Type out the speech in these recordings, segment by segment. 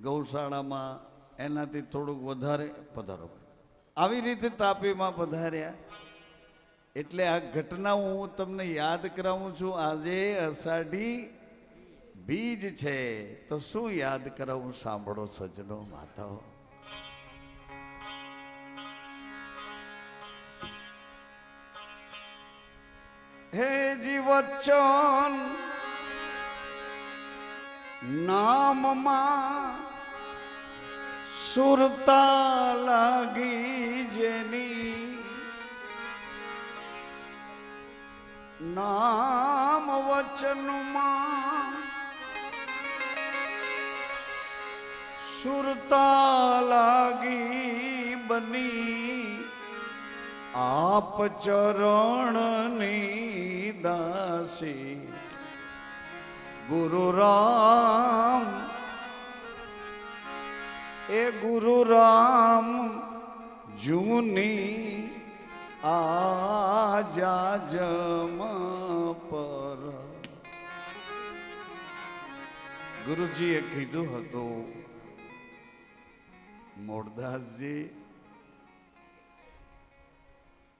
ગૌશાળામાં એનાથી થોડુંક વધારે પધારો. આવી રીતે તાપીમાં પધાર્યા. એટલે આ ઘટના હું તમને યાદ કરાવું છું. આજે અષાઢી બીજ છે. તો શું યાદ કરાવું સાંભળો સજનો માતાઓ. હે જીવચન નામમાં સુરતા લાગી જેની નામ વચનમાં સુરતા લાગી બની આપ ચરણની દાસી ગુરુ રામ એ ગુરુ રામ જૂની આજા જમ પર ગુરુજીએ કીધું હતું મોરદાસજી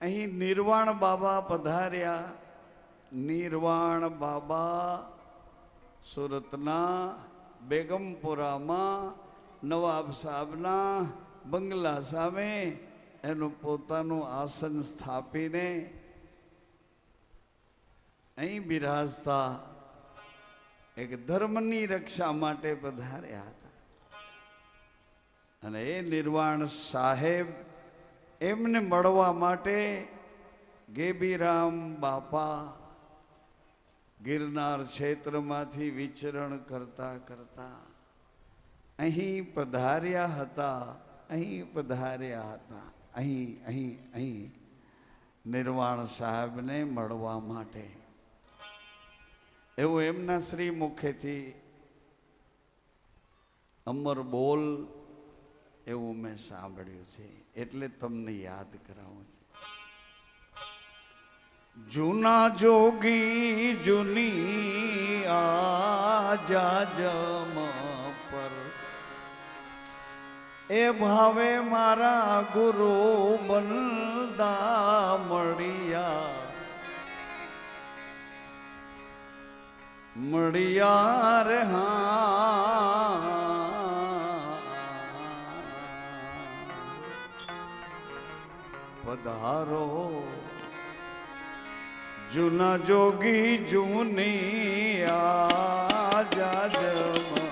અહીં નિર્વાણ બાબા પધાર્યા નિર્વાણ બાબા સુરતના બેગમપુરામાં નવાબ સાહેબના બંગલા સામે એનું પોતાનું આસન સ્થાપીને અહીં બિરાજતા એક ધર્મની રક્ષા માટે પધાર્યા હતા. અને એ નિર્વાણ સાહેબ એમને મળવા માટે ગેબીરામ બાપા ગિરનાર ક્ષેત્રમાંથી વિચરણ કરતા કરતા અહીં પધાર્યા હતા, અહીં પધાર્યા હતા. અહીં અહીં અહીં નિર્વાણ સાહેબને મળવા માટે. એવું એમના શ્રી મુખેથી અમર બોલ એવું મેં સાંભળ્યું છે, એટલે તમને યાદ કરાવું છું. જૂના જોગી જૂની આ જમ પર એ ભાવે મારા ગુરુ બનદા મળ્યા. મળ્યા રે હા. પધારો. જૂના જોગી જૂની આજા જમા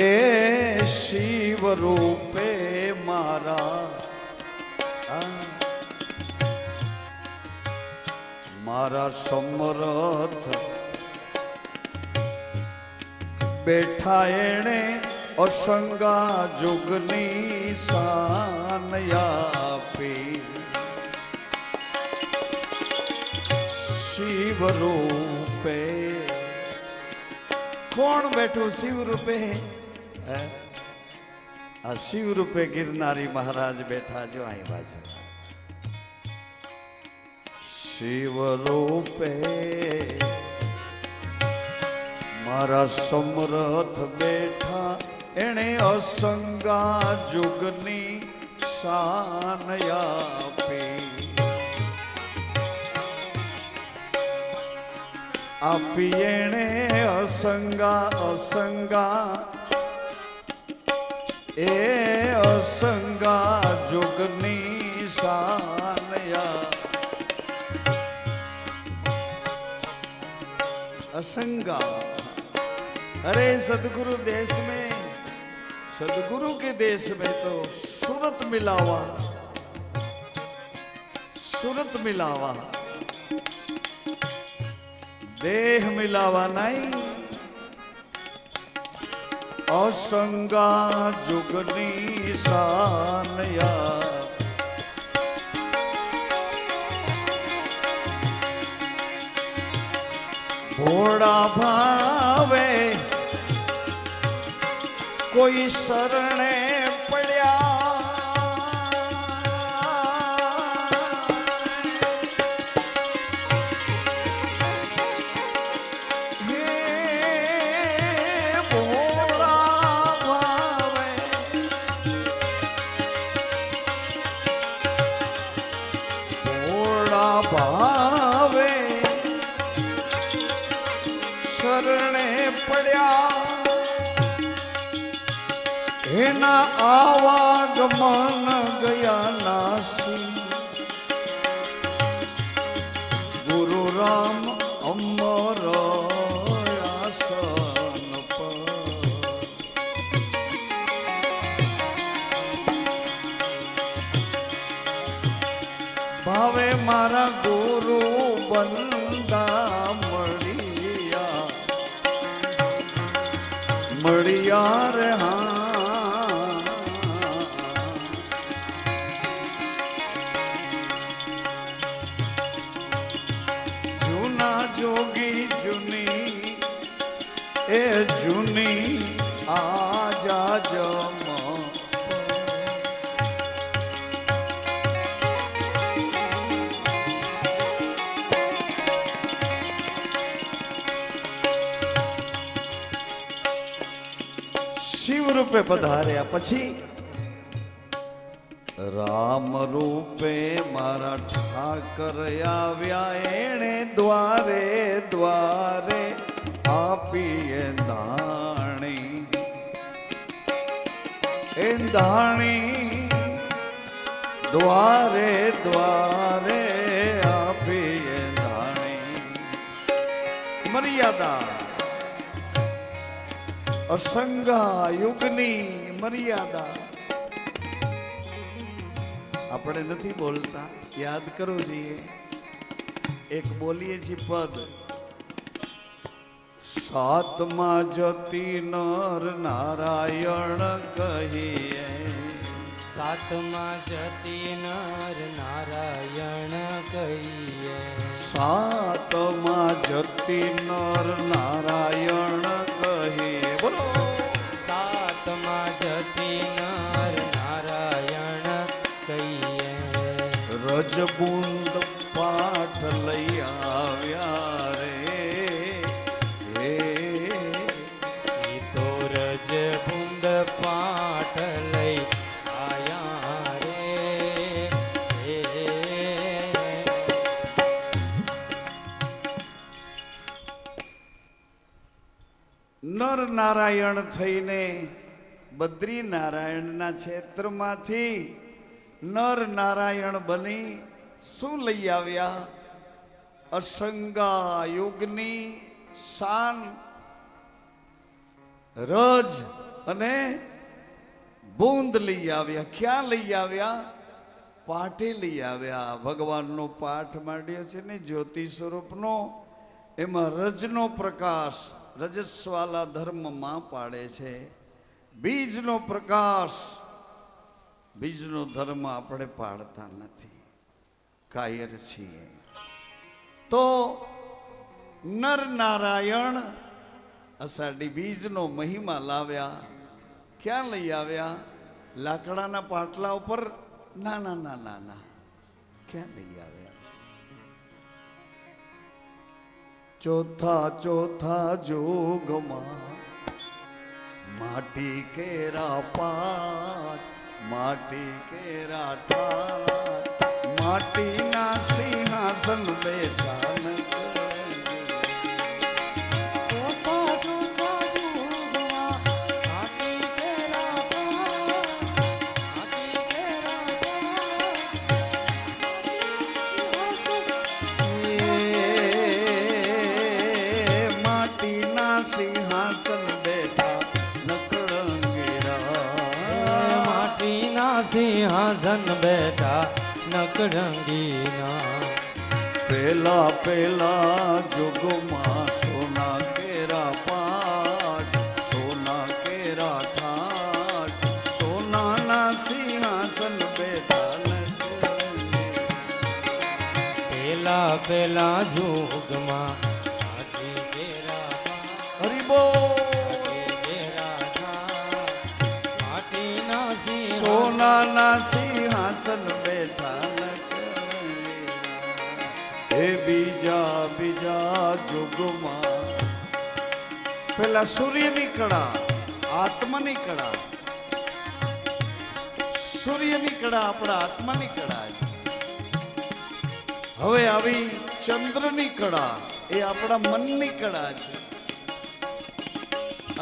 એ શિવ રૂપે મારા મારા સમરથ બેઠા એણે અસંગા જુગની શાન આપી. શિવ રૂપે કોણ બેઠું? શિવ રૂપે હે? આ શિવ રૂપે ગિરનારી મહારાજ બેઠા જો અહીં બાજુ શિવ રૂપે મારા સમરથ બેઠા, એણે અસંગા જુગની શાન આપી આપી એણે અસંગા અસંગા એ અસંગા જુગની શાન આપી असंगा अरे सदगुरु देश में सदगुरु के देश में तो सूरत मिलावा सूरत मिलावा देह मिलावा नहीं અસંગા જુગની સાનયા ભોળા ભાવે કોઈ શરણે એના આવાગમન ગયા એ જૂની આજા જમ શિવ રૂપે પધાર્યા પછી રામ રૂપે મારા ઠાકર આવ્યા એણે દ્વારે દ્વારે આપીએ દાણી દ્વારે દ્વારે આપીએ દાણી. મર્યાદા. અસંગા યુગની મર્યાદા. આપણે નથી બોલતા. યાદ કરવું જોઈએ. એક બોલીએ છીએ પદ. સાતમા જતી નર નારાયણ કહીએ. સાતમાં જતી નર નારાયણ કહીએ. સાતમા જતી નર નારાયણ કહીએ. બોલો. સાતમાં જતી નર નારાયણ કહીએ. રજબુંદ નારાયણ થઈને બદ્રી નારાયણના ક્ષેત્રમાંથી નર નારાયણ બની શું લઈ આવ્યા? અસંગા યુગની શાન, રજ અને બૂંદ લઈ આવ્યા. ક્યાં લઈ આવ્યા? પાઠે લઈ આવ્યા. ભગવાનનો પાઠ માંડ્યો છે ને જ્યોતિ સ્વરૂપનો. એમાં રજનો પ્રકાશ રજસ્વાલા ધર્મમાં પાડે છે. બીજનો પ્રકાશ, બીજનો ધર્મ આપણે પાડતા નથી. કાયર છીએ. તો નર નારાયણ અષાઢી બીજનો મહિમા લાવ્યા, ક્યાં લઈ આવ્યા? લાકડાના પાટલા ઉપર? નાના નાના ક્યાં લઈ આવ્યા? ચોથા ચોથા જોગમાં માટી કેરા પાટ માટી કેરા ઠાટ માટીના સિંહાસન બેઠા સિંહાસન બેઠા નકળંગીરા માટીના સિંહાસન બેઠા નકરંગીના પેલા પેલા જોગોમાં સોના કેરા પાટ સોના કેરા ઠાટ સોનાના સિંહાસન બેઠા. પેલા પેલા યુગમાં સિંહાસન બેઠા. હે બીજા બીજા જુગમાં પેલા સૂર્યની કળા આત્માની કળા સૂર્યની કળા આપણા આત્માની કળા. હવે આવી ચંદ્રની કળા એ આપણા મનની કળા છે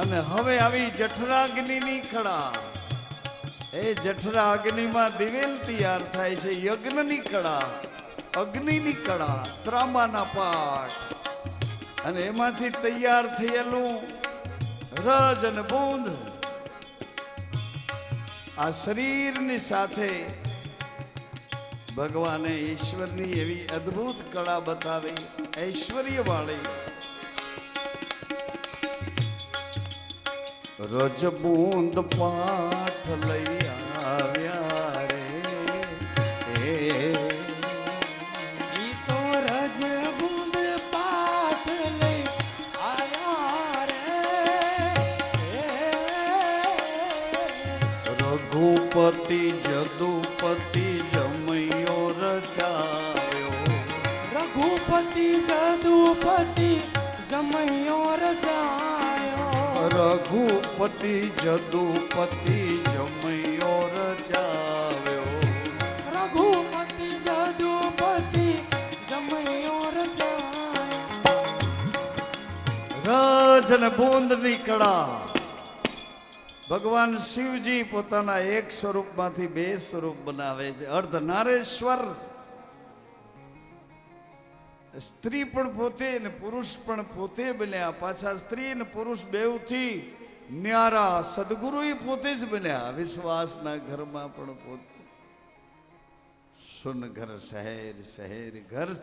અને હવે આવી જઠરાગ્નિની કળા એ જઠરા અગ્નિમાં દિવેલ તૈયાર થાય છે યજ્ઞની કળા, અગ્નિની કળા, ત્રાંબાના પાઠ. અને એમાંથી તૈયાર થયેલું રજ અને બૂંદ. આ શરીરની સાથે ભગવાને ઈશ્વરની એવી અદ્ભુત કળા બતાવી ઐશ્વર્ય રજ બૂંદ પાઠ લઈ આવ્યા રે. એ તો રજ બુંદ પાઠ લઈ આવ્યા રે. રઘુપતિ જદુપતિ રઘુપતિ જદુપતિ જમયો રચાવ્યો રઘુપતિ જદુપતિ જમયો રજાયો રજ અને બૂંદની કળા ભગવાન શિવજી પોતાના એક સ્વરૂપમાંથી બે સ્વરૂપ બનાવે છે. અર્ધ નારેશ્વર સ્ત્રી પણ પોતે ને પુરુષ પણ પોતે બન્યા. પાછા સ્ત્રી ને પુરુષ બેવથી ન્યારા સદગુરુ પોતે જ બન્યા. વિશ્વાસના ઘરમાં પણ પોતે. સુન ઘર, શહેર શહેર ઘર.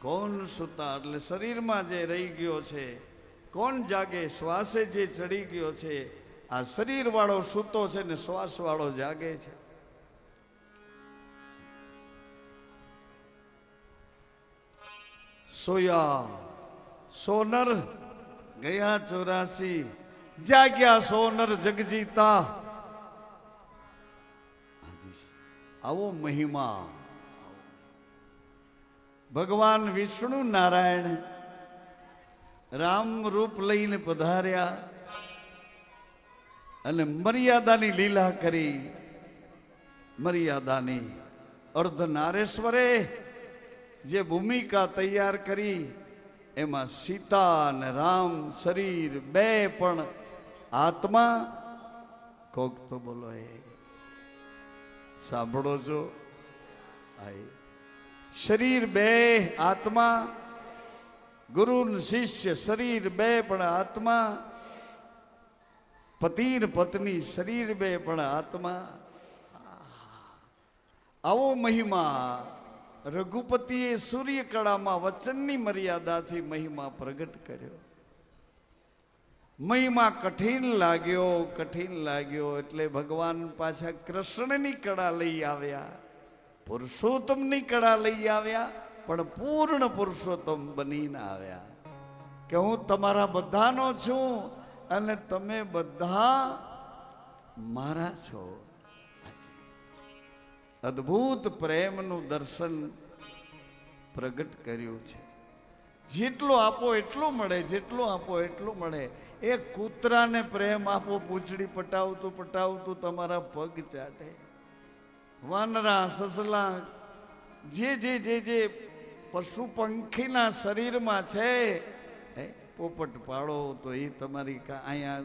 કોણ સુતા? એટલે શરીરમાં જે રહી ગયો છે, કોણ જાગે? શ્વાસે જે ચડી ગયો છે, આ શરીરવાળો સૂતો છે ને શ્વાસવાળો જાગે છે. સોયા, સોનર ગયા ચોરાસી, જાગ્યા સોનર જગજીતા. આવો મહિમા. ભગવાન વિષ્ણુ નારાયણ રામ રૂપ લઈને પધાર્યા અને મર્યાદાની લીલા કરી, મર્યાદાની અર્ધ નારેશ્વરે જે ભૂમિકા તૈયાર કરી એમાં સીતા અને રામ શરીર બે પણ આત્મા કોક તો બોલો એ સાંભળો છો આઈ શરીર બે આત્મા ગુરુ ને શિષ્ય શરીર બે પણ આત્મા પતિ ને પત્ની શરીર બે પણ આત્મા આવો મહિમા રઘુપતિએ સૂર્ય કળામાં વચનની મર્યાદાથી મહિમા પ્રગટ કર્યો. મહિમા કઠિન લાગ્યો કઠિન લાગ્યો એટલે ભગવાન પાછા કૃષ્ણની કળા લઈ આવ્યા. પુરુષોત્તમની કળા લઈ આવ્યા, પણ પૂર્ણ પુરુષોત્તમ બનીને આવ્યા. કે હું તમારા બધાનો છું અને તમે બધા મારા છો. અદ્ભુત પ્રેમનું દર્શન પ્રગટ કર્યું છે. જેટલો આપો એટલો મળે, જેટલો આપો એટલો મળે. એ કૂતરાને પ્રેમ આપો, પૂંછડી પટાવતું પટાવતું તમારા પગ ચાટે. વાનરા, સસલા, જે જે જે જે પશુ પંખીના શરીરમાં છે પોપટ પાડો તો એ તમારી અહીંયા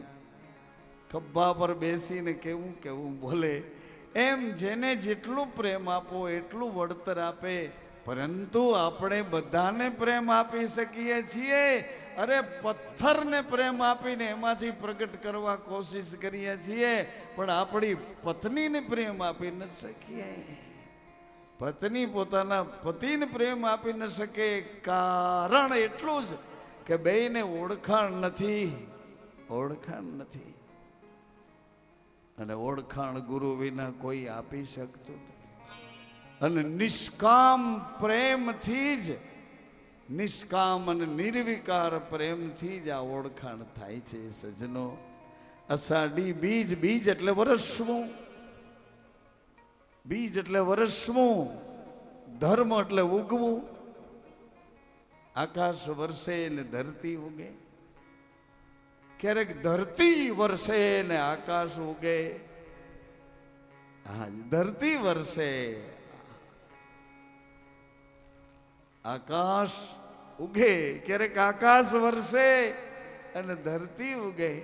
ખભા પર બેસીને કેવું કેવું બોલે. એમ જેને જેટલું પ્રેમ આપો એટલું વળતર આપે. પરંતુ આપણે બધાને પ્રેમ આપી શકીએ છીએ. અરે પથ્થરને પ્રેમ આપીને એમાંથી પ્રગટ કરવા કોશિશ કરીએ છીએ. પણ આપણી પત્નીને પ્રેમ આપી ન શકીએ. પત્ની પોતાના પતિને પ્રેમ આપી ન શકે. કારણ એટલું જ કે બેયને ઓળખાણ નથી. ઓળખાણ નથી. અને ઓળખાણ ગુરુ વિના કોઈ આપી શકતું નથી. અને નિષ્કામ પ્રેમથી જ, નિષ્કામ અને નિર્વિકાર પ્રેમથી જ આ ઓળખાણ થાય છે સજનો. અષાઢી બીજ બીજ એટલે વરસવું. બીજ એટલે વરસવું. ધર્મ એટલે ઉગવું. આકાશ વરસે ને ધરતી ઉગે. ક્યારેક ધરતી વરસે ને આકાશ ઉગે. હા, ધરતી વરસે આકાશ ઉગે, ક્યારેક આકાશ વરસે અને ધરતી ઉગે.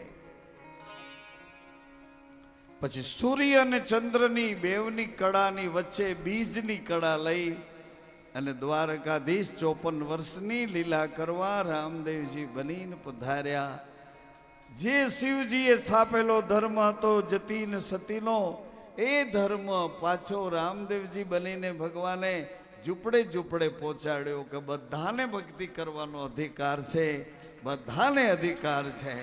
પછી સૂર્ય અને ચંદ્રની બેવની કળાની વચ્ચે બીજની કળા લઈ અને દ્વારકાધીશ ચોપન વર્ષની લીલા કરવા રામદેવજી બનીને પધાર્યા. જે શિવજીએ સ્થાપેલો ધર્મ હતો, જતીન સતીનો, એ ધર્મ પાછો રામદેવજી બનીને ભગવાને ઝૂંપડે ઝૂંપડે પહોંચાડ્યો કે બધાને ભક્તિ કરવાનો અધિકાર છે, બધાને અધિકાર છે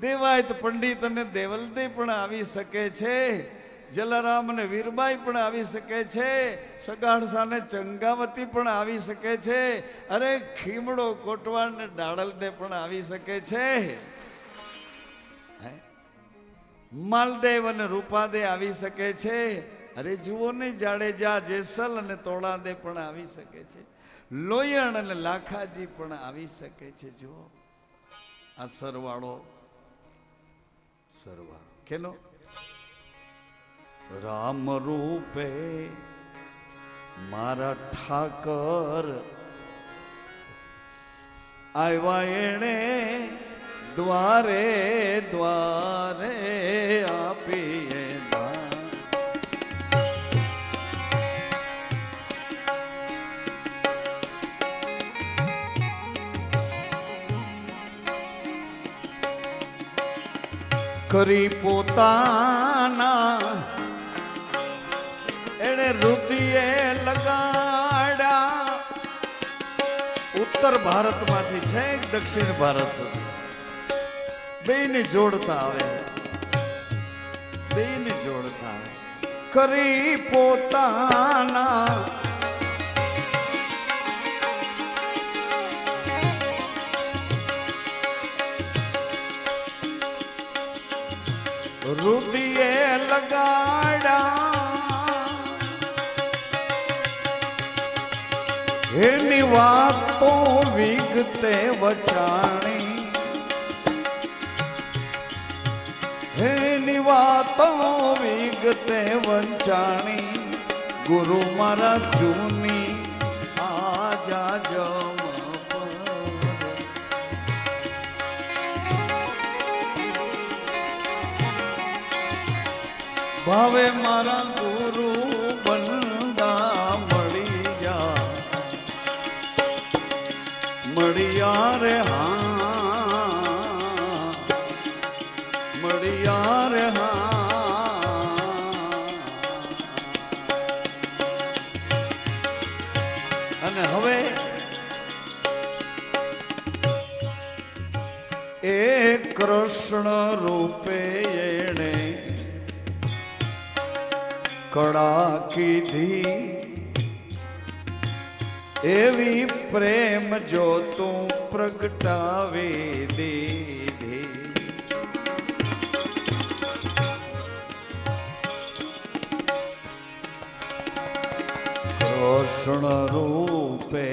દેવાયત પંડિત અને દેવલદે પણ આવી શકે છે, જલારામ અને વીરબાઈ પણ આવી શકે છે, સગાડસા ને ચંગાવતી પણ આવી શકે છે, અરે ખીમડો કોટવાડ ને ડાળલદે પણ આવી શકે છે? માલદેવ અને રૂપાદે આવી શકે છે. અરે જુઓ ને, જાડેજા, જેસલ અને તોડાદે પણ આવી શકે છે. લોયણ અને લાખાજી પણ આવી શકે છે. જુઓ. આ સરવાળો. સરવાળો. કેનો રામ રૂપે મારા ઠાકર. આવ્યા એણે દ્વારે દ્વારે આપીએ કરી પોતાના એણે રુધિએ લગાડ્યા. ઉત્તર ભારતમાંથી છે દક્ષિણ ભારત સુધી. બેને જોડતા આવે. બેને જોડતા આવે. કરી પોતાના. રૂપિયે લગાડ્યા. એની વાતો વિગતે વચાણી. વાતો વિગતે વંચાણી. ગુરુ મારા જૂની ભાવે મારા ગુરુ બંદા મળી જા. મળ્યા રે હા કળા કીધી એવી પ્રેમ જો તું પ્રગટાવે દે કૃષ્ણ રૂપે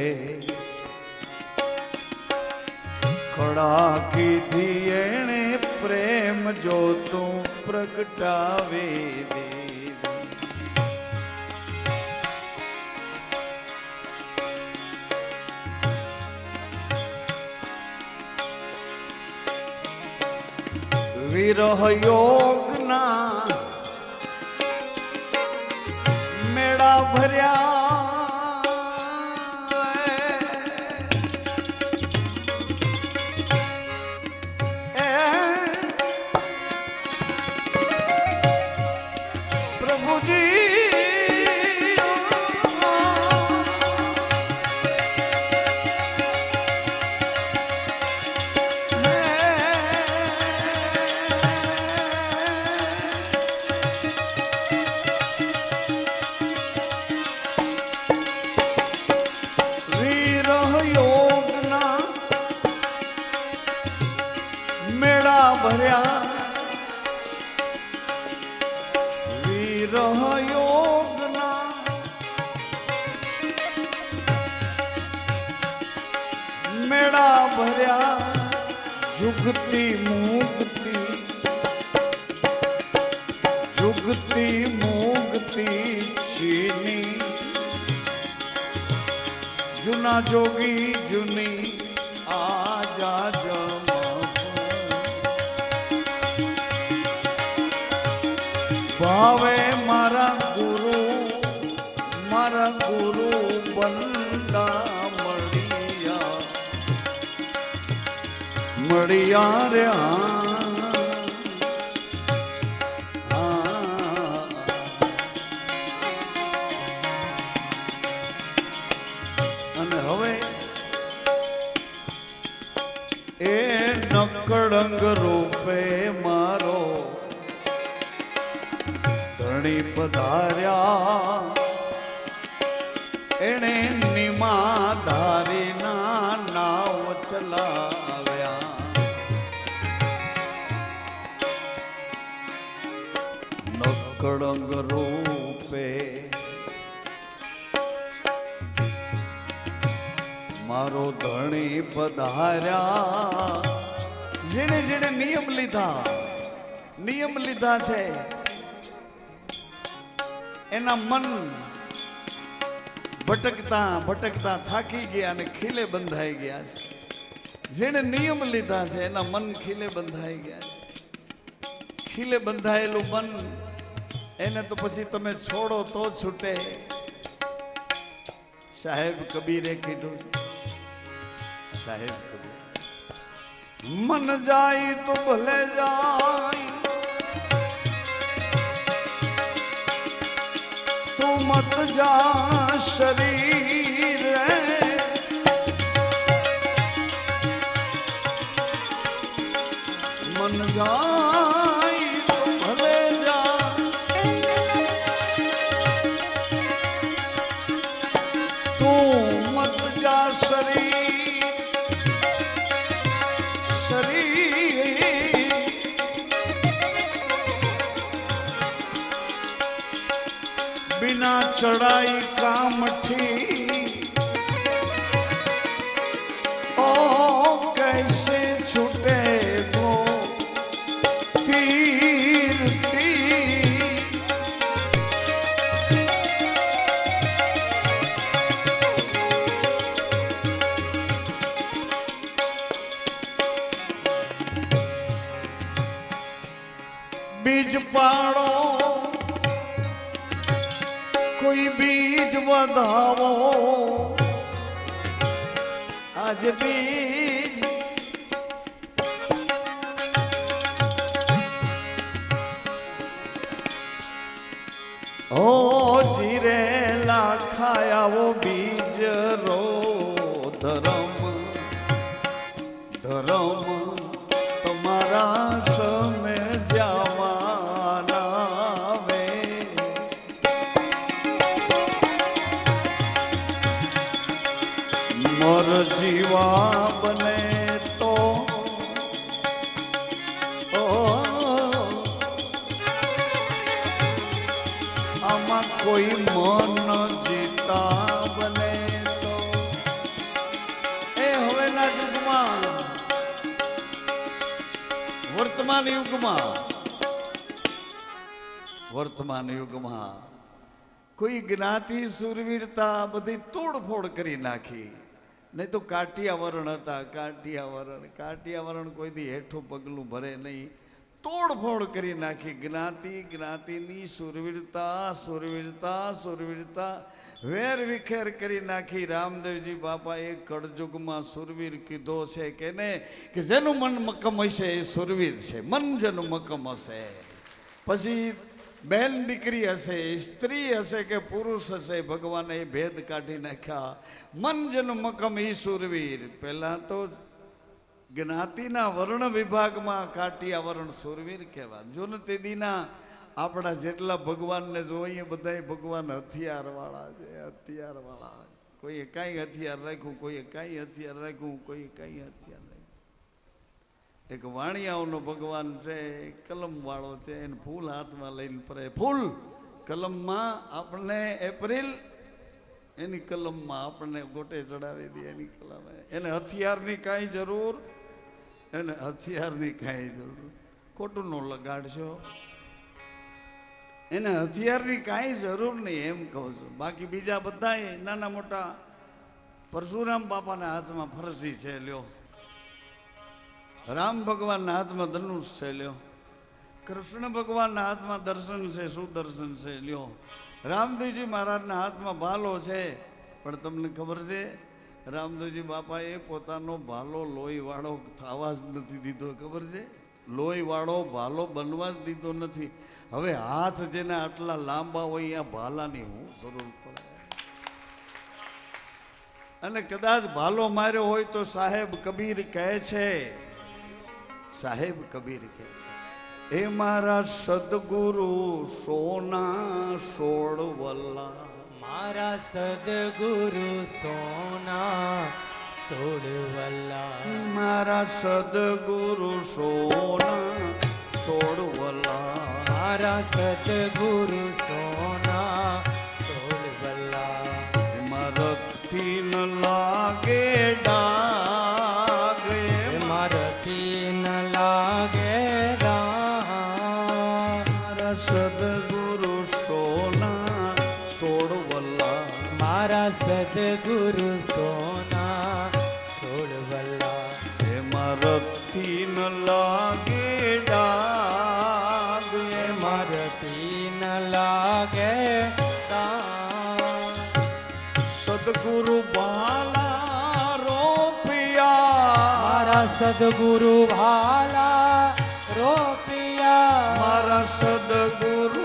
કળા કીધી એણે પ્રેમ જો તું પ્રગટાવે દીધી વિરહ યોગના મેળા ભર્યા ભાવે મારા ગુરુ મારા ગુરુ બંદા મળિયા મળિયા રે હા. પધાર્યા એણે નિમાધારીના નાવ ચલાવ્યા. નકળંગ રૂપે મારો ધણી પધાર્યા. જેણે જેણે નિયમ લીધા. નિયમ લીધા છે. એના મન ભટકતા ભટકતા થાકી ગયા અને ખીલે બંધાઈ ગયા છે. જેણે નિયમ લીધા છે, એના મન ખીલે બંધાઈ ગયા છે. ખીલે બંધાયેલું મન, એને તો પછી તમે છોડો તો છૂટે. સાહેબ કબીરે કીધું સાહેબ કબીર, મન જાય તો ભલે જાય તું મત જા શરીર મન જાય चढ़ाई વધાવો આજ બીજ ઓ જીરે લાખાયાવો બીજ રો ધરમ. ધરમ તમારા સમે વર્તમાન યુગમાં વર્તમાન યુગમાં કોઈ જ્ઞાતિ સુરવીરતા બધી તોડફોડ કરી નાખી. નહીં તો કાઠિયાવરણ હતા કાઠિયાવરણ કાઠિયાવરણ કોઈથી હેઠું પગલું ભરે નહીં. તોડફોડ કરી નાખી. જ્ઞાતિ, જ્ઞાતિની સુરવીરતા સુરવીરતા સુરવીરતા. વેર વિખેર કરી નાખી. રામદેવજી બાપા એ કળજુગમાં સુરવીર કીધો છે કે ને, કે જેનું મન મક્કમ હશે એ સુરવીર છે. મન જેનું મક્કમ હશે. પછી બહેન દીકરી હશે, સ્ત્રી હશે કે પુરુષ હશે, ભગવાને એ ભેદ કાઢી નાખ્યા. મન જેનું મક્કમ એ સુરવીર. પહેલાં તો જ્ઞાતિના વર્ણ વિભાગમાં કાટિયા વર્ણ સુરવીર કહેવા જો ને તે દીના આપણા જેટલા ભગવાનને જોઈએ બધા ભગવાન હથિયારવાળા છે, હથિયારવાળા. કોઈએ કાંઈ હથિયાર રાખ્યું, કોઈએ કાંઈ હથિયાર રાખ્યું, કોઈએ કાંઈ હથિયાર રાખ્યું. એક વાણિયાઓનો ભગવાન છે કલમવાળો છે, એને ફૂલ હાથમાં લઈને ફરે. ફૂલ કલમમાં આપણને એપ્રિલ, એની કલમમાં આપણને ગોટે ચડાવી દે એની કલમ. એને હથિયારની કાંઈ જરૂર એને હથિયારની કાંઈ જરૂર ખોટું ન લગાડશો. એને હથિયારની કાંઈ જરૂર નહીં, એમ કહું છું. બાકી બીજા બધાય નાના મોટા પરશુરામ બાપાના હાથમાં ફરસી છે, લ્યો. રામ ભગવાનના હાથમાં ધનુષ છે, લ્યો. કૃષ્ણ ભગવાનના હાથમાં દર્શન છે, સુદર્શન છે, લ્યો. રામદેવજી મહારાજના હાથમાં ભાલો છે, પણ તમને ખબર છે રામદેવજી બાપાએ પોતાનો ભાલો લોહીવાળો થવા જ નથી દીધો, ખબર છે? લોહીવાળો ભાલો બનવા જ દીધો નથી. હવે હાથ જેના આટલા લાંબા હોય, અહીંયા ભાલાની હું જરૂર પડે. અને કદાચ ભાલો માર્યો હોય તો સાહેબ કબીર કહે છે, સાહેબ કબીર કહે છે, એ મારા સદગુરુ સોના સોળવલ્લા મારા સદગુરુ સોના સોડવલ્લા એ મારા સદગુરુ સોના સોળવલ્લા. મારા સદગુરુ સોના સોડવલ્લા એમાં રથથી ન લાગે ડાગ એમાં મારથી ન લાગે ડા મારા સદગુરુ મારા સદગુરુ સોના સોડવલ્લા એમાં રથથી ન લાગે ડાગ એમાં મારથી ન લાગે. સદગુરુ બાલા રોપિયા મારા સદગુરુ ભાલા રોપિયા મારા સદગુરુ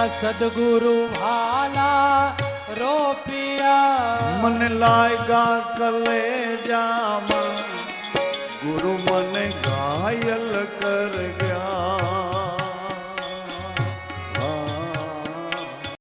મારા સદગુરુ ભાલા રોપિયા. મને લાગ્યા કલેજામાં ગુરુ મને ઘાયલ